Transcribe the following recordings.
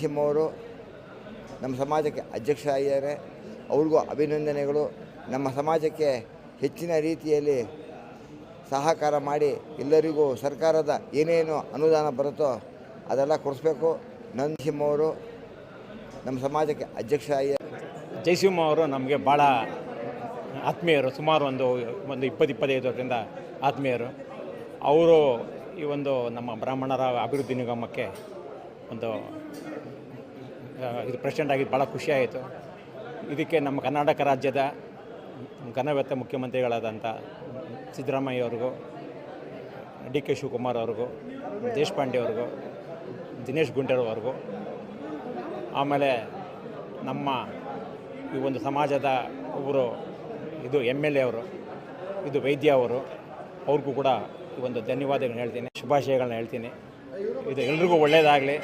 ಅವರು ನಮ್ಮ ಸಮಾಜಕ್ಕೆ ಅಧ್ಯಕ್ಷ ಆಗಿದ್ದಾರೆ ಅವ್ರಿಗೂ ಅಭಿನಂದನೆಗಳು. ನಮ್ಮ ಸಮಾಜಕ್ಕೆ ಹೆಚ್ಚಿನ ರೀತಿಯಲ್ಲಿ ಸಹಕಾರ ಮಾಡಿ ಎಲ್ಲರಿಗೂ ಸರ್ಕಾರದ ಏನೇನು ಅನುದಾನ ಬರುತ್ತೋ ಅದೆಲ್ಲ ಕೊಡಿಸ್ಬೇಕು. ನಂದ ನಮ್ಮ ಸಮಾಜಕ್ಕೆ ಅಧ್ಯಕ್ಷ ಆಗಿದ್ದಾರೆ ಜಯಸಿಂಹ ಅವರು ನಮಗೆ ಭಾಳ ಆತ್ಮೀಯರು, ಸುಮಾರು ಒಂದು ಒಂದು ಇಪ್ಪತ್ತು, ಇಪ್ಪತ್ತೈದು ವರ್ಷದಿಂದ ಆತ್ಮೀಯರು. ಅವರು ಈ ಒಂದು ನಮ್ಮ ಬ್ರಾಹ್ಮಣರ ಅಭಿವೃದ್ಧಿ ನಿಗಮಕ್ಕೆ ಒಂದು ಇದು ಪ್ರೆಸಿಡೆಂಟ್ ಆಗಿದ್ದು ಭಾಳ ಖುಷಿಯಾಯಿತು ಇದಕ್ಕೆ ನಮ್ಮ ಕರ್ನಾಟಕ ರಾಜ್ಯದ ಘನವೆತ್ತ ಮುಖ್ಯಮಂತ್ರಿಗಳಾದಂಥ ಸಿದ್ದರಾಮಯ್ಯ ಅವ್ರಿಗೂ, ಡಿ ಕೆ ಶಿವಕುಮಾರ್ ಅವ್ರಿಗೂ, ದೇಶಪಾಂಡೆ ಅವ್ರಿಗೂ, ದಿನೇಶ್ ಗುಂಡೂರಾವ್ ಅವ್ರಿಗೂ, ಆಮೇಲೆ ನಮ್ಮ ಈ ಒಂದು ಸಮಾಜದ ಒಬ್ಬರು ಇದು ಎಂ ಎಲ್ ಎ ಅವರು, ಇದು ವೈದ್ಯ ಅವರು, ಅವ್ರಿಗೂ ಕೂಡ ಈ ಒಂದು ಧನ್ಯವಾದಗಳನ್ನ ಹೇಳ್ತೀನಿ, ಶುಭಾಶಯಗಳನ್ನ ಹೇಳ್ತೀನಿ. ಇದು ಎಲ್ರಿಗೂ ಒಳ್ಳೆಯದಾಗಲಿ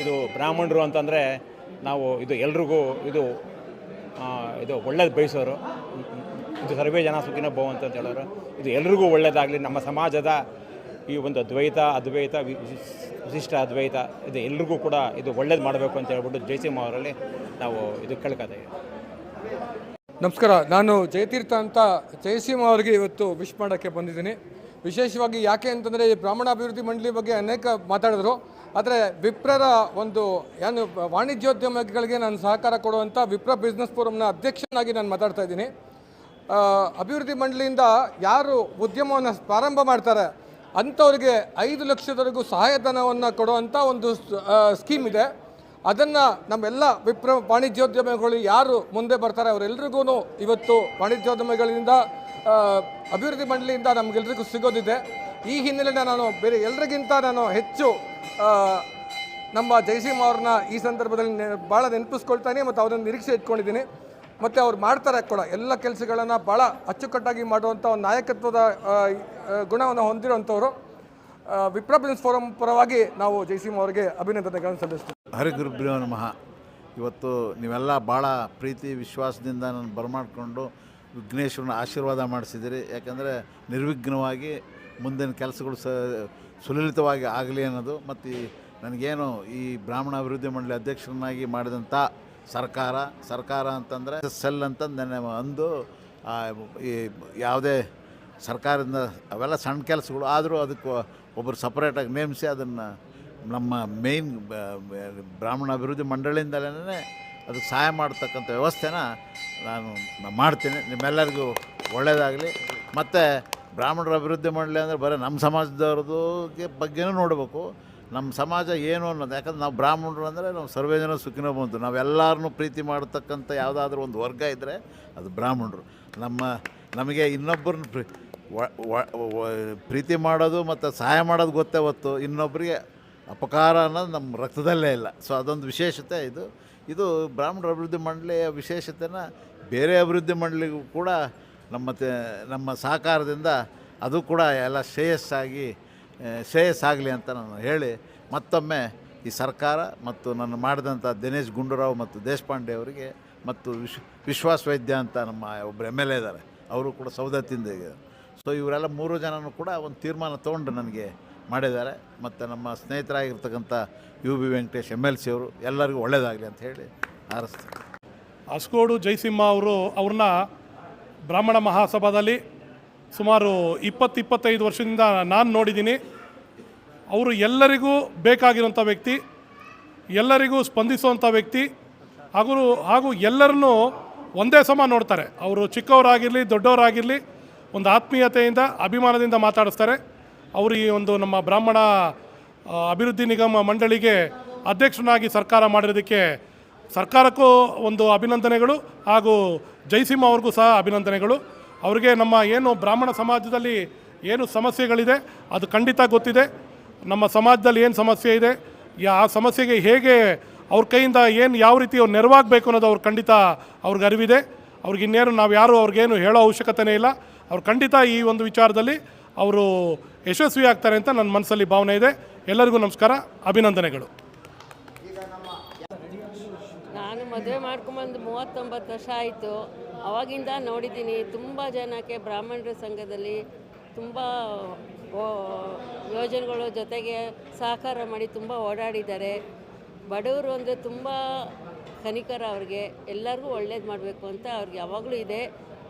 ಇದು ಬ್ರಾಹ್ಮಣರು ಅಂತಂದರೆ ನಾವು ಇದು ಎಲ್ರಿಗೂ ಇದು ಇದು ಒಳ್ಳೇದು ಬಯಸೋರು. ಇದು ಸರ್ವೇ ಜನ ಸುಖಿನ ಭವ ಅಂತ ಹೇಳೋರು. ಇದು ಎಲ್ರಿಗೂ ಒಳ್ಳೆಯದಾಗಲಿ ನಮ್ಮ ಸಮಾಜದ ಈ ಒಂದು ದ್ವೈತ ಅದ್ವೈತ, ವಿ- ವಿಶಿಷ್ಟ ಅದ್ವೈತ, ಇದು ಎಲ್ರಿಗೂ ಕೂಡ ಇದು ಒಳ್ಳೇದು ಮಾಡಬೇಕು ಅಂತ ಹೇಳ್ಬಿಟ್ಟು ಜಯಸಿಂಹ ಅವರಲ್ಲಿ ನಾವು ಇದು ಕೇಳ್ಕೊತಾ ನಮಸ್ಕಾರ. ನಾನು ಜಯತೀರ್ಥ ಅಂತ ಜಯಸಿಂಹ ಅವರಿಗೆ ಇವತ್ತು ವಿಶ್ ಮಾಡೋಕ್ಕೆ ಬಂದಿದ್ದೀನಿ. ವಿಶೇಷವಾಗಿ ಯಾಕೆ ಅಂತಂದರೆ ಈ ಬ್ರಾಹ್ಮಣ ಅಭಿವೃದ್ಧಿ ಮಂಡಳಿ ಬಗ್ಗೆ ಅನೇಕ ಮಾತಾಡಿದ್ರು. ಆದರೆ ವಿಪ್ರರ ಒಂದು ಏನು ವಾಣಿಜ್ಯೋದ್ಯಮಿಗಳಿಗೆ ನಾನು ಸಹಕಾರ ಕೊಡುವಂಥ ವಿಪ್ರ ಬಿಸ್ನೆಸ್ ಫೋರಮ್ನ ಅಧ್ಯಕ್ಷನಾಗಿ ನಾನು ಮಾತಾಡ್ತಾ ಇದ್ದೀನಿ. ಅಭಿವೃದ್ಧಿ ಮಂಡಳಿಯಿಂದ ಯಾರು ಉದ್ಯಮವನ್ನು ಪ್ರಾರಂಭ ಮಾಡ್ತಾರೆ ಅಂಥವ್ರಿಗೆ ಐದು ಲಕ್ಷದವರೆಗೂ ಸಹಾಯಧನವನ್ನು ಕೊಡುವಂಥ ಒಂದು ಸ್ಕೀಮ್ ಇದೆ. ಅದನ್ನು ನಮ್ಮೆಲ್ಲ ವಿಪ್ರ ವಾಣಿಜ್ಯೋದ್ಯಮಿಗಳು ಯಾರು ಮುಂದೆ ಬರ್ತಾರೆ ಅವರೆಲ್ರಿಗೂ ಇವತ್ತು ವಾಣಿಜ್ಯೋದ್ಯಮಿಗಳಿಂದ ಅಭಿವೃದ್ಧಿ ಮಂಡಳಿಯಿಂದ ನಮಗೆಲ್ರಿಗೂ ಸಿಗೋದಿದೆ. ಈ ಹಿನ್ನೆಲೆಯಲ್ಲಿ ನಾನು ಬೇರೆ ಎಲ್ರಿಗಿಂತ ನಾನು ಹೆಚ್ಚು ನಮ್ಮ ಜಯಸಿಂಹ ಅವ್ರನ್ನ ಈ ಸಂದರ್ಭದಲ್ಲಿ ಭಾಳ ನೆನಪಿಸ್ಕೊಳ್ತಾನೆ ಮತ್ತು ಅವ್ರನ್ನ ನಿರೀಕ್ಷೆ ಇಟ್ಕೊಂಡಿದ್ದೀನಿ. ಮತ್ತು ಅವ್ರು ಮಾಡ್ತಾರೆ ಕೂಡ ಎಲ್ಲ ಕೆಲಸಗಳನ್ನು ಭಾಳ ಅಚ್ಚುಕಟ್ಟಾಗಿ ಮಾಡುವಂಥ ಒಂದು ನಾಯಕತ್ವದ ಗುಣವನ್ನು ಹೊಂದಿರುವಂಥವ್ರು. ವಿಪ್ರ ಫೋರಂ ಪರವಾಗಿ ನಾವು ಜಯಸಿಂಹ ಅವರಿಗೆ ಅಭಿನಂದನೆಗಳನ್ನು ಸಲ್ಲಿಸ್ತೀವಿ. ಹರಿಗುರುಭ್ಯೋ ನಮಃ. ಇವತ್ತು ನೀವೆಲ್ಲ ಭಾಳ ಪ್ರೀತಿ, ವಿಶ್ವಾಸದಿಂದ ನಾನು ಬರಮಾಡಿಕೊಂಡು ವಿಘ್ನೇಶ್ವರನ ಆಶೀರ್ವಾದ ಮಾಡಿಸಿದ್ದೀರಿ ಯಾಕಂದರೆ ನಿರ್ವಿಘ್ನವಾಗಿ ಮುಂದಿನ ಕೆಲಸಗಳು ಸ, ಸುಲಲಿತವಾಗಿ ಆಗಲಿ ಅನ್ನೋದು. ಮತ್ತು ನನಗೇನು ಈ ಬ್ರಾಹ್ಮಣ ಅಭಿವೃದ್ಧಿ ಮಂಡಳಿ ಅಧ್ಯಕ್ಷರನ್ನಾಗಿ ಮಾಡಿದಂಥ ಸರ್ಕಾರ ಸರ್ಕಾರ ಅಂತಂದರೆ ಸೆಲ್ ಅಂತ ನನ್ನ ಅಂದು ಈ ಯಾವುದೇ ಸರ್ಕಾರದಿಂದ ಅವೆಲ್ಲ ಸಣ್ಣ ಕೆಲಸಗಳು ಆದರೂ ಅದಕ್ಕೆ ಒಬ್ಬರು ಸಪ್ರೇಟಾಗಿ ನೇಮಿಸಿ ಅದನ್ನು ನಮ್ಮ ಮೇಯ್ನ್ ಬ್ರಾಹ್ಮಣ ಅಭಿವೃದ್ಧಿ ಮಂಡಳಿಯಿಂದಲೇ ಅದಕ್ಕೆ ಸಹಾಯ ಮಾಡ್ತಕ್ಕಂಥ ವ್ಯವಸ್ಥೆನ ನಾನು ಮಾಡ್ತೀನಿ. ನಿಮ್ಮೆಲ್ಲರಿಗೂ ಒಳ್ಳೆಯದಾಗಲಿ ಮತ್ತು ಬ್ರಾಹ್ಮಣರ ಅಭಿವೃದ್ಧಿ ಮಂಡಳಿ ಅಂದರೆ ಬರೀ ನಮ್ಮ ಸಮಾಜದವ್ರದ್ದು ಬಗ್ಗೆನೂ ನೋಡಬೇಕು. ನಮ್ಮ ಸಮಾಜ ಏನು ಅನ್ನೋದು. ಯಾಕಂದ್ರೆ ನಾವು ಬ್ರಾಹ್ಮಣರು ಅಂದರೆ ನಾವು ಸರ್ವೇ ಜನ ಸುಖಿನೋ ಬಂತು ನಾವೆಲ್ಲರನ್ನೂ ಪ್ರೀತಿ ಮಾಡತಕ್ಕಂಥ ಯಾವುದಾದ್ರೂ ಒಂದು ವರ್ಗ ಇದ್ದರೆ ಅದು ಬ್ರಾಹ್ಮಣರು. ನಮ್ಮ, ನಮಗೆ ಇನ್ನೊಬ್ಬರನ್ನ ಪ್ರೀತಿ ಮಾಡೋದು ಮತ್ತು ಸಹಾಯ ಮಾಡೋದು ಗೊತ್ತೇ ಹೊತ್ತು ಇನ್ನೊಬ್ಬರಿಗೆ ಅಪಕಾರ ಅನ್ನೋದು ನಮ್ಮ ರಕ್ತದಲ್ಲೇ ಇಲ್ಲ. ಸೊ ಅದೊಂದು ವಿಶೇಷತೆ ಇದು. ಇದು ಬ್ರಾಹ್ಮಣ ಅಭಿವೃದ್ಧಿ ಮಂಡಳಿಯ ವಿಶೇಷತೆನ ಬೇರೆ ಅಭಿವೃದ್ಧಿ ಮಂಡಳಿಗೂ ಕೂಡ ನಮ್ಮ ನಮ್ಮ ಸಹಕಾರದಿಂದ ಅದು ಕೂಡ ಎಲ್ಲ ಶ್ರೇಯಸ್ಸಾಗಿ ಶ್ರೇಯಸ್ಸಾಗಲಿ ಅಂತ ನಾನು ಹೇಳಿ ಮತ್ತೊಮ್ಮೆ ಈ ಸರ್ಕಾರ ಮತ್ತು ನಾನು ಮಾಡಿದಂಥ ದಿನೇಶ್ ಗುಂಡೂರಾವ್ ಮತ್ತು ದೇಶಪಾಂಡೆ ಅವರಿಗೆ ಮತ್ತು ವಿಶ್, ವಿಶ್ವಾಸ್ ವೈದ್ಯ ಅಂತ ನಮ್ಮ ಒಬ್ಬರು ಎಂ ಇದ್ದಾರೆ. ಅವರು ಕೂಡ ಸೌದತ್ತಿಂದ ಸೊ ಇವರೆಲ್ಲ ಮೂರು ಜನನೂ ಕೂಡ ಒಂದು ತೀರ್ಮಾನ ತೊಗೊಂಡು ನನಗೆ ಮಾಡಿದ್ದಾರೆ. ಮತ್ತು ನಮ್ಮ ಸ್ನೇಹಿತರಾಗಿರ್ತಕ್ಕಂಥ U B Venkatesh M L C ಅವರು ಎಲ್ಲರಿಗೂ ಒಳ್ಳೆಯದಾಗಲಿ ಅಂತ ಹೇಳಿ ಹಾರಸ್ತೀನಿ. ಅಸ್ಕೋಡು ಜಯಸಿಂಹ ಅವರು ಅವ್ರನ್ನ ಬ್ರಾಹ್ಮಣ ಮಹಾಸಭಾದಲ್ಲಿ ಸುಮಾರು ಇಪ್ಪತ್ತು ಇಪ್ಪತ್ತೈದು ವರ್ಷದಿಂದ ನಾನು ನೋಡಿದ್ದೀನಿ. ಅವರು ಎಲ್ಲರಿಗೂ ಬೇಕಾಗಿರುವಂಥ ವ್ಯಕ್ತಿ, ಎಲ್ಲರಿಗೂ ಸ್ಪಂದಿಸುವಂಥ ವ್ಯಕ್ತಿ, ಹಾಗೂ ಹಾಗೂ ಎಲ್ಲರನ್ನೂ ಒಂದೇ ಸಮ ನೋಡ್ತಾರೆ. ಅವರು ಚಿಕ್ಕವರಾಗಿರಲಿ, ದೊಡ್ಡವರಾಗಿರಲಿ, ಒಂದು ಆತ್ಮೀಯತೆಯಿಂದ, ಅಭಿಮಾನದಿಂದ ಮಾತಾಡಿಸ್ತಾರೆ. ಅವರು ಈ ಒಂದು ನಮ್ಮ ಬ್ರಾಹ್ಮಣ ಅಭಿವೃದ್ಧಿ ನಿಗಮ ಮಂಡಳಿಗೆ ಅಧ್ಯಕ್ಷನಾಗಿ ಸರ್ಕಾರ ಮಾಡಿರೋದಕ್ಕೆ ಸರ್ಕಾರಕ್ಕೂ ಒಂದು ಅಭಿನಂದನೆಗಳು ಹಾಗೂ ಜಯಸಿಂಹ ಅವ್ರಿಗೂ ಸಹ ಅಭಿನಂದನೆಗಳು. ಅವರಿಗೆ ನಮ್ಮ ಏನು ಬ್ರಾಹ್ಮಣ ಸಮಾಜದಲ್ಲಿ ಏನು ಸಮಸ್ಯೆಗಳಿದೆ, ಅದು ಖಂಡಿತ ಗೊತ್ತಿದೆ. ನಮ್ಮ ಸಮಾಜದಲ್ಲಿ ಏನು ಸಮಸ್ಯೆ ಇದೆ ಆ ಸಮಸ್ಯೆಗೆ ಹೇಗೆ ಅವ್ರ ಕೈಯಿಂದ ಏನು ಯಾವ ರೀತಿ ಅವ್ರು ನೆರವಾಗಬೇಕು ಅನ್ನೋದು ಅವ್ರು ಖಂಡಿತ ಅವ್ರಿಗೆ ಅರಿವಿದೆ. ಅವ್ರಿಗೆ ಇನ್ನೇನು ನಾವು ಯಾರು ಅವ್ರಿಗೇನು ಹೇಳೋ ಅವಶ್ಯಕತೆನೇ ಇಲ್ಲ. ಅವ್ರು ಖಂಡಿತ ಈ ಒಂದು ವಿಚಾರದಲ್ಲಿ ಅವರು ಯಶಸ್ವಿ ಆಗ್ತಾರೆ ಅಂತ ನನ್ನ ಮನಸ್ಸಲ್ಲಿ ಭಾವನೆ ಇದೆ. ಎಲ್ಲರಿಗೂ ನಮಸ್ಕಾರ, ಅಭಿನಂದನೆಗಳು. ನಾನು ಮದುವೆ ಮಾಡ್ಕೊಂಬಂದು ಮೂವತ್ತೊಂಬತ್ತು ವರ್ಷ ಆಯಿತು. ಅವಾಗಿಂದ ನೋಡಿದ್ದೀನಿ ತುಂಬ ಜನಕ್ಕೆ ಬ್ರಾಹ್ಮಣರ ಸಂಘದಲ್ಲಿ ತುಂಬ ಯೋಜನೆಗಳು ಜೊತೆಗೆ ಸಹಕಾರ ಮಾಡಿ ತುಂಬ ಓಡಾಡಿದ್ದಾರೆ. ಬಡವರು ಅಂದರೆ ತುಂಬ ಕನಿಕರ ಅವ್ರಿಗೆ. ಎಲ್ಲರಿಗೂ ಒಳ್ಳೇದು ಮಾಡಬೇಕು ಅಂತ ಅವ್ರಿಗೆ ಯಾವಾಗಲೂ ಇದೆ.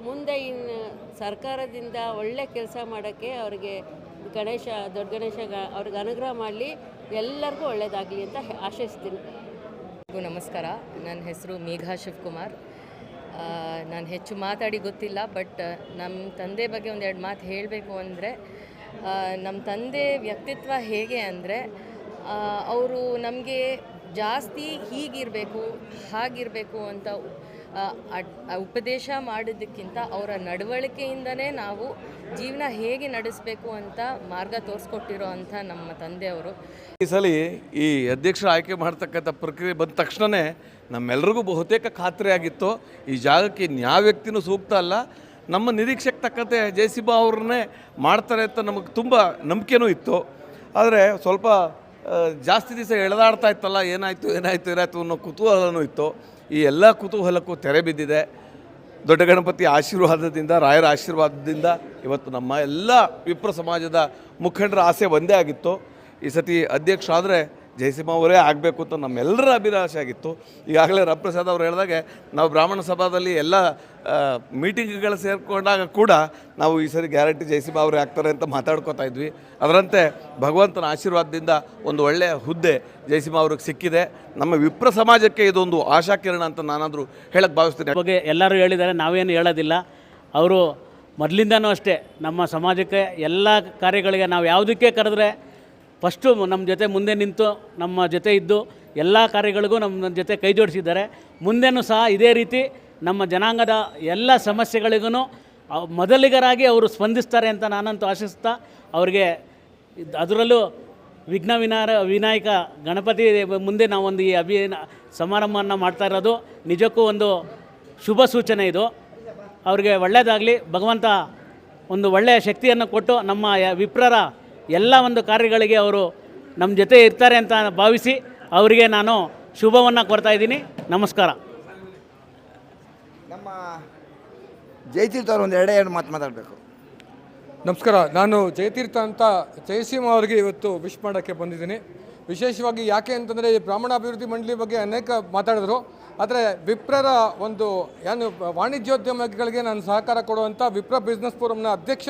ಮುಂದೆ ಇನ್ನು ಸರ್ಕಾರದಿಂದ ಒಳ್ಳೆ ಕೆಲಸ ಮಾಡೋಕ್ಕೆ ಅವ್ರಿಗೆ ಗಣೇಶ, ದೊಡ್ಡ ಗಣೇಶ ಅವ್ರಿಗೆ ಅನುಗ್ರಹ ಮಾಡಲಿ, ಎಲ್ಲರಿಗೂ ಒಳ್ಳೆಯದಾಗಲಿ ಅಂತ ಆಶಿಸ್ತೀನಿ. ನಮಸ್ಕಾರ. ನನ್ನ ಹೆಸರು ಮೇಘಾ ಶಿವಕುಮಾರ್. ನಾನು ಹೆಚ್ಚು ಮಾತಾಡಿ ಗೊತ್ತಿಲ್ಲ, ಬಟ್ ನಮ್ಮ ತಂದೆ ಬಗ್ಗೆ ಒಂದೆರಡು ಮಾತು ಹೇಳಬೇಕು ಅಂದರೆ ನಮ್ಮ ತಂದೆ ವ್ಯಕ್ತಿತ್ವ ಹೇಗೆ ಅಂದರೆ ಅವರು ನಮಗೆ ಜಾಸ್ತಿ ಹೀಗಿರಬೇಕು, ಹಾಗಿರಬೇಕು ಅಂತ ಉಪದೇಶ ಮಾಡಿದ್ದಕ್ಕಿಂತ ಅವರ ನಡವಳಿಕೆಯಿಂದನೇ ನಾವು ಜೀವನ ಹೇಗೆ ನಡೆಸಬೇಕು ಅಂತ ಮಾರ್ಗ ತೋರಿಸ್ಕೊಟ್ಟಿರೋ ಅಂತ ನಮ್ಮ ತಂದೆಯವರು. ಈ ಸಲ ಈ ಅಧ್ಯಕ್ಷರ ಆಯ್ಕೆ ಮಾಡ್ತಕ್ಕಂಥ ಪ್ರಕ್ರಿಯೆ ಬಂದ ತಕ್ಷಣವೇ ನಮ್ಮೆಲ್ಲರಿಗೂ ಬಹುತೇಕ ಖಾತ್ರಿಯಾಗಿತ್ತು ಈ ಜಾಗಕ್ಕೆ ಇನ್ಯಾವ ವ್ಯಕ್ತಿನೂ ಸೂಕ್ತ ಅಲ್ಲ. ನಮ್ಮ ನಿರೀಕ್ಷೆಗೆ ತಕ್ಕಂತೆ ಜಯಸಿಂಹ ಅವ್ರನ್ನೇ ಮಾಡ್ತಾರೆ ಅಂತ ನಮಗೆ ತುಂಬ ನಂಬಿಕೆನೂ ಇತ್ತು. ಆದರೆ ಸ್ವಲ್ಪ ಜಾಸ್ತಿ ದಿವಸ ಎಳೆದಾಡ್ತಾ ಇತ್ತಲ್ಲ, ಏನಾಯಿತು ಏನಾಯಿತು ಏನಾಯಿತು ಅನ್ನೋ ಕುತೂಹಲನೂ ಇತ್ತು. ಈ ಎಲ್ಲ ಕುತೂಹಲಕ್ಕೂ ತೆರೆ ಬಿದ್ದಿದೆ. ದೊಡ್ಡ ಗಣಪತಿ ಆಶೀರ್ವಾದದಿಂದ, ರಾಯರ ಆಶೀರ್ವಾದದಿಂದ ಇವತ್ತು ನಮ್ಮ ಎಲ್ಲ ವಿಪ್ರ ಸಮಾಜದ ಮುಖಂಡರ ಆಸೆ ಒಂದೇ ಆಗಿತ್ತು. ಈ ಸತಿ ಅಧ್ಯಕ್ಷ ಆದರೆ ಜಯಸಿಂಹ ಅವರೇ ಆಗಬೇಕು ಅಂತ ನಮ್ಮೆಲ್ಲರ ಅಭಿಲಾಷೆ ಆಗಿತ್ತು. ಈಗಾಗಲೇ ರಪ್ರಸಾದ್ ಅವರು ಹೇಳಿದಾಗೆ ನಾವು ಬ್ರಾಹ್ಮಣ ಸಭಾದಲ್ಲಿ ಎಲ್ಲ ಮೀಟಿಂಗ್ಗಳು ಸೇರಿಕೊಂಡಾಗ ಕೂಡ ನಾವು ಈ ಸರಿ ಗ್ಯಾರಂಟಿ ಜಯಸಿಂಹ ಅವರೇ ಆಗ್ತಾರೆ ಅಂತ ಮಾತಾಡ್ಕೋತಾ ಇದ್ವಿ. ಅದರಂತೆ ಭಗವಂತನ ಆಶೀರ್ವಾದದಿಂದ ಒಂದು ಒಳ್ಳೆಯ ಹುದ್ದೆ ಜಯಸಿಂಹ ಅವ್ರಿಗೆ ಸಿಕ್ಕಿದೆ. ನಮ್ಮ ವಿಪ್ರ ಸಮಾಜಕ್ಕೆ ಇದೊಂದು ಆಶಾಕಿರಣ ಅಂತ ನಾನಾದರೂ ಹೇಳಕ್ಕೆ ಭಾವಿಸ್ತೀನಿ. ಬಗ್ಗೆ ಎಲ್ಲರೂ ಹೇಳಿದ್ದಾರೆ, ನಾವೇನು ಹೇಳೋದಿಲ್ಲ. ಅವರು ಮೊದಲಿಂದನೂ ಅಷ್ಟೇ, ನಮ್ಮ ಸಮಾಜಕ್ಕೆ ಎಲ್ಲ ಕಾರ್ಯಗಳಿಗೆ ನಾವು ಯಾವುದಕ್ಕೆ ಕರೆದ್ರೆ ಫಸ್ಟು ನಮ್ಮ ಜೊತೆ ಮುಂದೆ ನಿಂತು, ನಮ್ಮ ಜೊತೆ ಇದ್ದು, ಎಲ್ಲ ಕಾರ್ಯಗಳಿಗೂ ನಮ್ಮ ಜೊತೆ ಕೈ ಜೋಡಿಸಿದ್ದಾರೆ. ಮುಂದೆನೂ ಸಹ ಇದೇ ರೀತಿ ನಮ್ಮ ಜನಾಂಗದ ಎಲ್ಲ ಸಮಸ್ಯೆಗಳಿಗೂ ಮೊದಲಿಗರಾಗಿ ಅವರು ಸ್ಪಂದಿಸ್ತಾರೆ ಅಂತ ನಾನಂತೂ ಆಶಿಸ್ತಾ, ಅವರಿಗೆ ಅದರಲ್ಲೂ ವಿಘ್ನ ವಿನಾರ, ವಿನಾಯಕ ಗಣಪತಿ ಮುಂದೆ ನಾವೊಂದು ಈ ಅಭಿ, ಸಮಾರಂಭವನ್ನು ಮಾಡ್ತಾ ಇರೋದು. ನಿಜಕ್ಕೂ ಒಂದು ಶುಭ ಸೂಚನೆ ಇದು. ಅವರಿಗೆ ಒಳ್ಳೆಯದಾಗಲಿ ಭಗವಂತ ಒಂದು ಒಳ್ಳೆಯ ಶಕ್ತಿಯನ್ನು ಕೊಟ್ಟು ನಮ್ಮ ವಿಪ್ರರ ಎಲ್ಲ ಒಂದು ಕಾರ್ಯಗಳಿಗೆ ಅವರು ನಮ್ಮ ಜೊತೆ ಇರ್ತಾರೆ ಅಂತ ಭಾವಿಸಿ ಅವರಿಗೆ ನಾನು ಶುಭವನ್ನು ಕೊಡ್ತಾ ಇದ್ದೀನಿ. ನಮಸ್ಕಾರ. ನಮ್ಮ ಜಯತೀರ್ಥ ಅವರು ಒಂದು ಎರಡೇ ಎರಡು ಮಾತು ಮಾತಾಡಬೇಕು. ನಮಸ್ಕಾರ. ನಾನು ಜಯತೀರ್ಥ ಅಂತ ಜಯಸಿಂಹ ಅವರಿಗೆ ಇವತ್ತು ವಿಶ್ ಮಾಡೋಕ್ಕೆ ಬಂದಿದ್ದೀನಿ. ವಿಶೇಷವಾಗಿ ಯಾಕೆ ಅಂತಂದರೆ ಈ ಬ್ರಾಹ್ಮಣ ಅಭಿವೃದ್ಧಿ ಮಂಡಳಿ ಬಗ್ಗೆ ಅನೇಕ ಮಾತಾಡಿದ್ರು. ಆದರೆ ವಿಪ್ರರ ಒಂದು ಏನು ವಾಣಿಜ್ಯೋದ್ಯಮಗಳಿಗೆ ನಾನು ಸಹಕಾರ ಕೊಡುವಂಥ ವಿಪ್ರ ಬಿಸ್ನೆಸ್ ಫೋರಮ್ನ ಅಧ್ಯಕ್ಷ